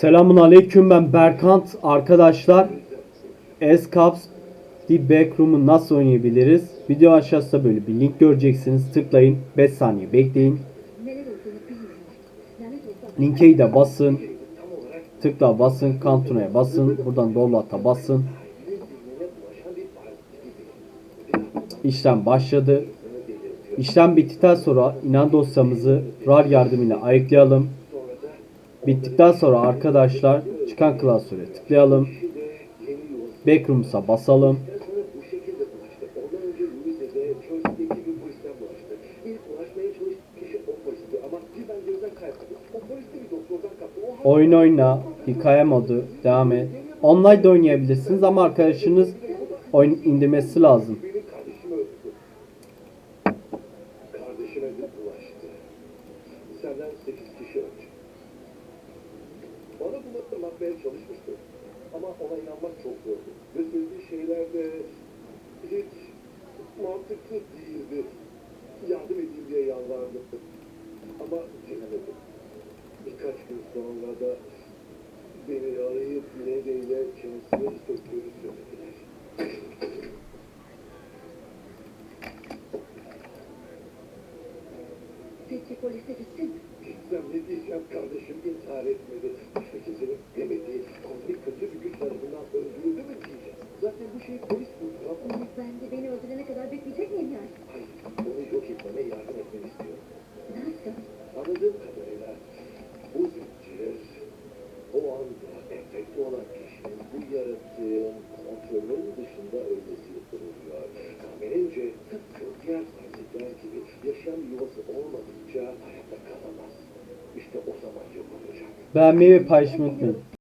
Selamun aleyküm ben Berkant arkadaşlar. Escaps The Backroom'u nasıl oynayabiliriz? Video aşağısında böyle bir link göreceksiniz. Tıklayın 5 saniye bekleyin. Linkeyi de basın. Tıkla basın. Kantuna'ya basın. Buradan download'a basın. İşlem başladı. İşlem bittikten sonra inan dosyamızı RAR yardımıyla ayıklayalım. Bittikten sonra arkadaşlar çıkan klasöre tıklayalım. Backrooms'a basalım. Oyun oyna, hikaye modu, devam et. Online de oynayabilirsiniz ama arkadaşınız oyun indirmesi lazım. Senden 8 kişi önce. Anlatmaya çalışmıştı. Ama ona inanmak çok zordu. Ve söylediği şeyler de hiç mantıklı değildi. Yardım edeyim diye yalvardı. Ama direnemedim. Birkaç gün sonra da beni arayıp nedeyle çenesini söktüğünü söylediler. Peki polise gitsin. Gitsem ne diyeceğim kardeşim intihar etmedi. İşte kimsenin demediği konflik kötü bir güç tarafından öldürüldü mü diyeceğim. Zaten bu şeyi polis buldu. Ben de beni öldürene kadar bekleyecek miyim yani? Hayır, onu yok etmeme yardım etmeni istiyorum. Nasıl? Anladığım kadarıyla bu zincir o anda enfekte olan kişinin bu yaratığın kontrolünün dışında ölmesi yapılıyor. Tahminimce tıpkı diğer parazitler gibi yaşam yuvası olmadıkça hayatta kalamaz. İşte o zaman yok olacak. Beğenmeyi ve paylaşmayı unutmayın.